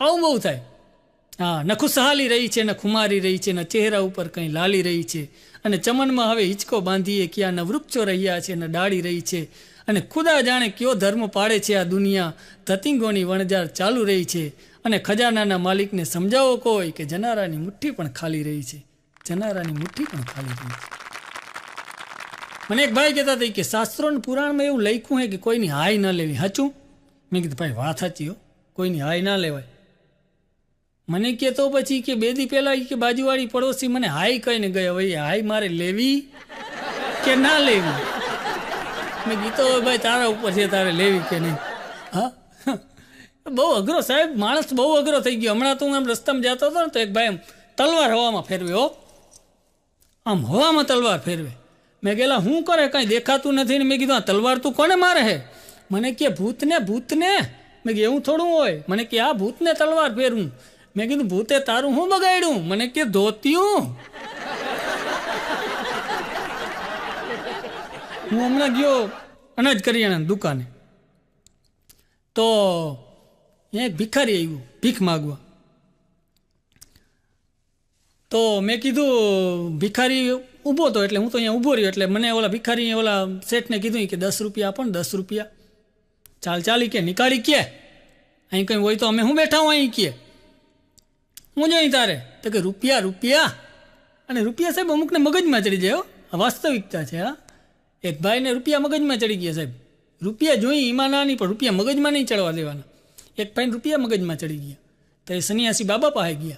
આવું બહુ થાય. હા, ન ખુશહાલી રહી છે, ને ખુમારી રહી છે, ને ચહેરા ઉપર કંઈ લાલી રહી છે. અને ચમનમાં હવે હિંચકો બાંધીએ ક્યાં, ન વૃક્ષો રહ્યા છે, ને ડાળી રહી છે. અને ખુદા જાણે કયો ધર્મ પાડે છે આ દુનિયા. ધતિંગોની વણજાર ચાલુ રહી છે. અને ખજાનાના માલિકને સમજાવો કોઈ કે જનારાની મુઠ્ઠી પણ ખાલી રહી છે. જનારાની મુઠ્ઠી પણ ખાલી રહી છે. મને એક ભાઈ કહેતા હતા કે શાસ્ત્રો પુરાણમાં એવું લખ્યું છે કે કોઈની હાય ન લેવી. હાચું મેં કીધું, ભાઈ, વાત સાચી હો. કોઈની હાય ના લેવાય. મને કે તો પછી કે બે દી પહેલાં કે બાજુવાળી પડોશી મને હાઈ કહીને ગયો હવે હાઈ મારે લેવી કે ના લેવી? મેં ગીતો ભાઈ તારા ઉપર છે, તારે લેવી કે નહીં? હા? બહુ અઘરો સાહેબ, માણસ બહુ અઘરો થઈ ગયો. હમણાં તો હું આમ રસ્તામાં જતો હતો ને, તો એક ભાઈ આમ તલવાર હવામાં ફેરવે, હો. આમ હવામાં તલવાર ફેરવે. મેં ગયેલા હું કરે? કાંઈ દેખાતું નથી. ને મેં કીધું, આ તલવાર તું કોને મારે હે? મને કે, ભૂતને ભૂતને. મેં કીધું, એવું થોડું હોય. મને કે, આ ભૂતને તલવાર ફેરવું. મેં કીધું, ભૂતે તારું હું બગાડ્યું? મને કે, ધોતિયું. હું હમણાં ગયો અનાજ કરિયાણાની દુકાને. તો એ ભિખારી આવ્યું, ભીખ માગવા. તો મેં કીધું, ભિખારી ઊભો હતો એટલે હું તો અહીંયા ઊભો રહ્યો, એટલે મને ઓલા ભિખારી ઓલા શેઠને કીધું કે, દસ રૂપિયા આપો ને, દસ રૂપિયા. ચાલ, ચાલી કે, નીકાળી કે. અહીં કંઈ હોય તો અમે હું બેઠા હું અહીં કે. હું જોઈ તારે. તો કે રૂપિયા રૂપિયા. અને રૂપિયા સાહેબ અમુકને મગજમાં ચડી જાય હો. વાસ્તવિકતા છે, હા. એક ભાઈને રૂપિયા મગજમાં ચડી ગયા સાહેબ. રૂપિયા જોઈ એમાં ના નહીં પણ રૂપિયા મગજમાં નહીં ચડવા દેવાના. એક ભાઈને રૂપિયા મગજમાં ચડી ગયા. તો એ સન્યાસી બાબા પાસે ગયા.